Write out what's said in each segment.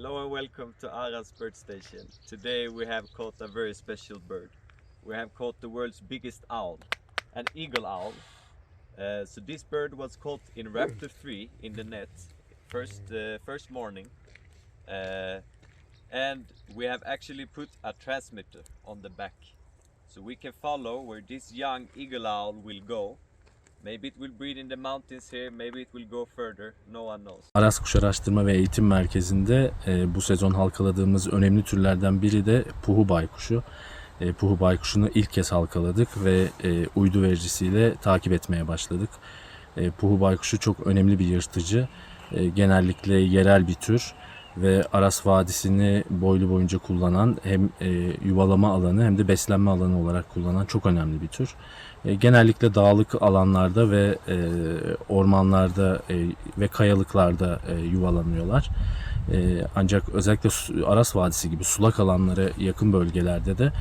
Hello and welcome to Aras Bird Station. Today we have caught a very special bird. We have caught the world's biggest owl, an eagle owl. Uh, so this bird was caught in Raptor 3 in the net first uh, first morning, uh, and we have actually put a transmitter on the back, so we can follow where this young eagle owl will go. Maybe it will breed in the mountains here, maybe it will go further. No one knows. Aras Kuş Araştırma ve Eğitim Merkezi'nde e, bu sezon halkaladığımız önemli türlerden biri de puhu baykuşu. E, puhu baykuşunu ilk kez halkaladık ve e, uydu vericisiyle takip etmeye başladık. E, puhu baykuşu çok önemli bir yırtıcı. E, genellikle yerel bir tür ve Aras Vadisi'ni boylu boyunca kullanan hem e, yuvalama alanı hem de beslenme alanı olarak kullanan çok önemli bir tür. E, genellikle dağlık alanlarda ve e, ormanlarda e, ve kayalıklarda e, yuvalanıyorlar. E, ancak özellikle Aras Vadisi gibi sulak alanlara yakın bölgelerde de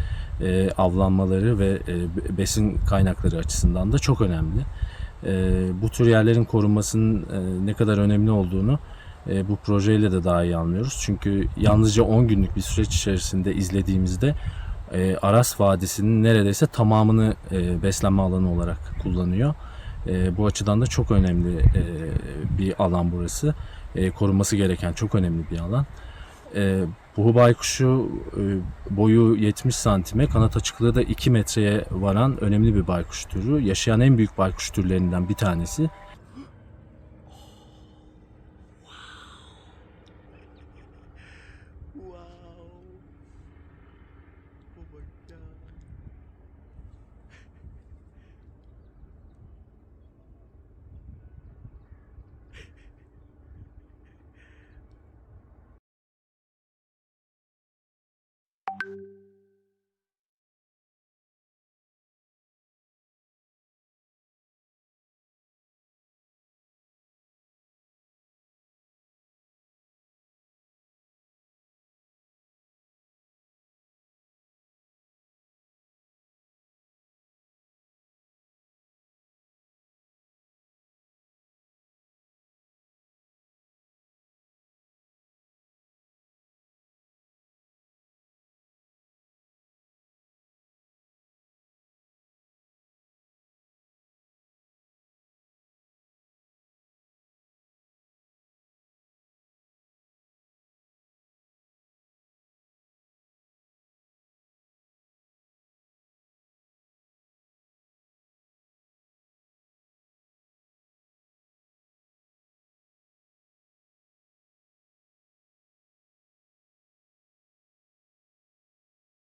e, avlanmaları ve e, besin kaynakları açısından da çok önemli. E, bu tür yerlerin korunmasının e, ne kadar önemli olduğunu e, bu projeyle de daha iyi anlıyoruz. Çünkü yalnızca 10 günlük bir süreç içerisinde izlediğimizde e, Aras Vadisi'nin neredeyse tamamını e, beslenme alanı olarak kullanıyor. Bu açıdan da çok önemli bir alan burası. Korunması gereken çok önemli bir alan. Buhu baykuşu boyu 70 santime, kanat açıklığı da 2 metreye varan önemli bir baykuş türü. Yaşayan en büyük baykuş türlerinden bir tanesi. Wow.